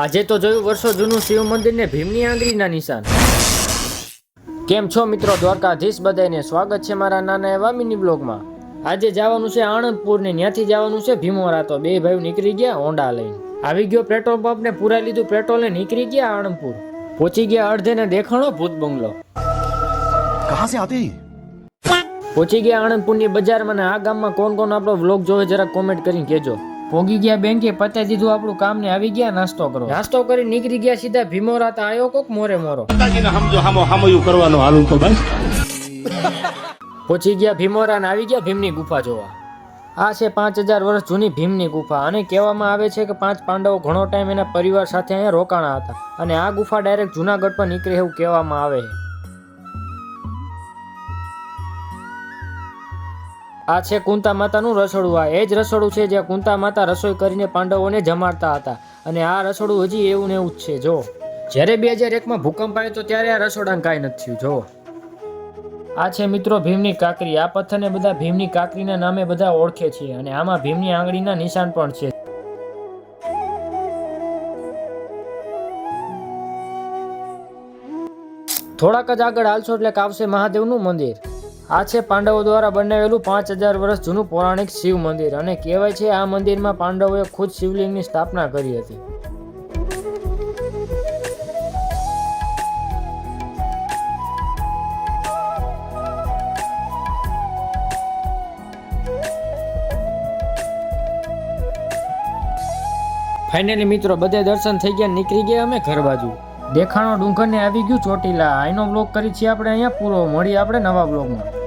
આજે તો જોયું વર્ષો જૂનું શિવ મંદિરને ભીમની આંગળીના નિશાન. કેમ છો મિત્રો દ્વારકાધીશ? બધાને સ્વાગત છે મારા નાના એવા મિની બ્લોગમાં. આજે જવાનું છે આણંદપુર ને ત્યાંથી જવાનું છે ભીમોરા તો બે ભાઈ નીકળી ગયા ઓંડા લઈને. આવી ગયો પેટ્રોલ પંપને પૂરા લીધું પેટ્રોલ ને નીકળી ગયા આણંદપુર. પહોંચી ગયા અડધે ને દેખાણો ભૂત બંગલો. કહા સે આતે પહોંચી ગયા આણંદપુરની બજારમાં ને આ ગામમાં કોણ કોણ આપણો વ્લોગ જોવે જરા કોમેન્ટ કરીને કેજો પોગી ગયા બેંકે પતાઈ દીધું આપણું કામ ને આવી ગયા નાસ્તો કરો. નાસ્તો કરી નીકળી ગયા સીધા ભીમોરા તો આવ્યો કોક મોરે મોરો. માતાજીને સમજો હામો હામયું કરવાનો હાલું તો બસ. પહોંચી ગયા ભીમોરા ને આવી ગયા ભીમની ગુફા જોવા. આ છે પાંચ હજાર વર્ષ જૂની ભીમની ગુફા અને કહેવામાં આવે છે કે પાંચ પાંડવો ઘણો ટાઈમ એના પરિવાર સાથે અહીંયા રોકાણા હતા. અને આ ગુફા ડાયરેક્ટ જુનાગઢ પર નીકળે એવું કહેવામાં આવે છે. આ છે કુંતા માતાનું રસોડું. આ એ જ રસોડું છે જ્યાં કુંતા માતા રસોઈ કરીને પાંડવોને જમાડતા હતા. અને આ રસોડું હજી એવું ને એવું જ છે, જો. જ્યારે બે હજાર એકમાં ભૂકંપ આવ્યો તો ત્યારે આ રસોડાને કાંઈ નથી થયું, જો. આ છે મિત્રો ભીમની કાકરી. આ પથ્થરને બધા ભીમની કાકરીના નામે બધા ઓળખે છે અને આમાં ભીમની આંગળીના નિશાન પણ છે. થોડાક જ આગળ હાલશો એટલે આવશે મહાદેવનું મંદિર. આ છે પાંડવો દ્વારા બનાવેલું પાંચ હજાર વર્ષ જૂનું પૌરાણિક શિવ મંદિર અને કહેવાય છે આ મંદિરમાં પાંડવોએ ખુદ શિવલિંગની સ્થાપના કરી હતી. ફાઇનલી મિત્રો, બધે દર્શન થઈ ગયા, નીકળી ગયા અમે ઘર બાજુ. દેખાણો ડુંગરને આવી ગયું ચોટીલા. આઈનો બ્લોગ કરી છીએ આપણે અહીંયા. પૂરો મળી આપણે નવા બ્લોગમાં